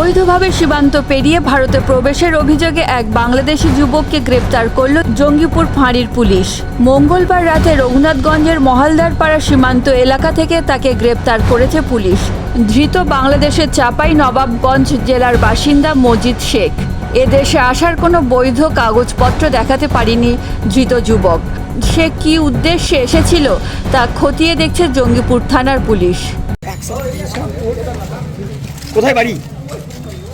অবৈধভাবে সীমান্ত পেরিয়ে ভারতে প্রবেশের অভিযোগে এক বাংলাদেশি যুবককে গ্রেপ্তার করল জঙ্গিপুর ফাঁড়ির পুলিশ। মঙ্গলবার রাতে রঘুনাথগঞ্জের মহালদারপাড়া সীমান্ত এলাকা থেকে তাকে গ্রেপ্তার করেছে পুলিশ। ধৃত বাংলাদেশের চাপাই নবাবগঞ্জ জেলার বাসিন্দা মজিদ শেখ। এদেশে আসার কোনো বৈধ কাগজপত্র দেখাতে পারেনি ধৃত যুবক। সে কী উদ্দেশ্যে এসেছিল তা খতিয়ে দেখছে জঙ্গিপুর থানার পুলিশ। কোথায় বাড়ি?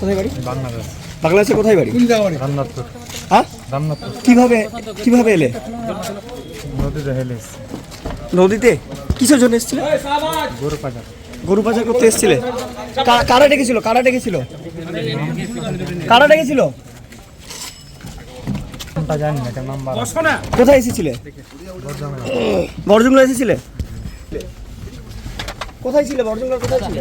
কোথায় বাড়ি? বাংলাদেশ বাংলাদেশে কোথায় বাড়ি? রান্নাপুর হ্যাঁ? রান্নাপুর কীভাবে কীভাবে এলে? নদীতে হেলে নদীতে? কিসের জন্য এসেছিলে? গরু পাচার। গরু পাচার করতে এসেছিলে? কারা ডেকেছিল? কারা ডেকেছিল? কারা ডেকেছিল? কোথায় এসেছিলে? বরজুংলা এসেছিলে? কোথায় ছিলে? বরজুংলা কোথায় ছিলে?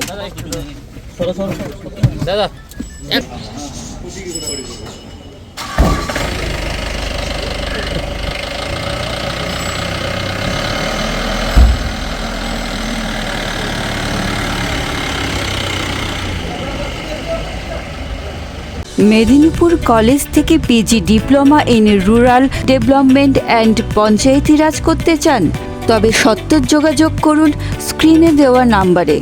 মেদিনীপুর কলেজ থেকে PG diploma in rural development and Panchayati Raj করতে চান, তবে সত্তর যোগাযোগ করুন স্ক্রিনে দেওয়া নাম্বারে।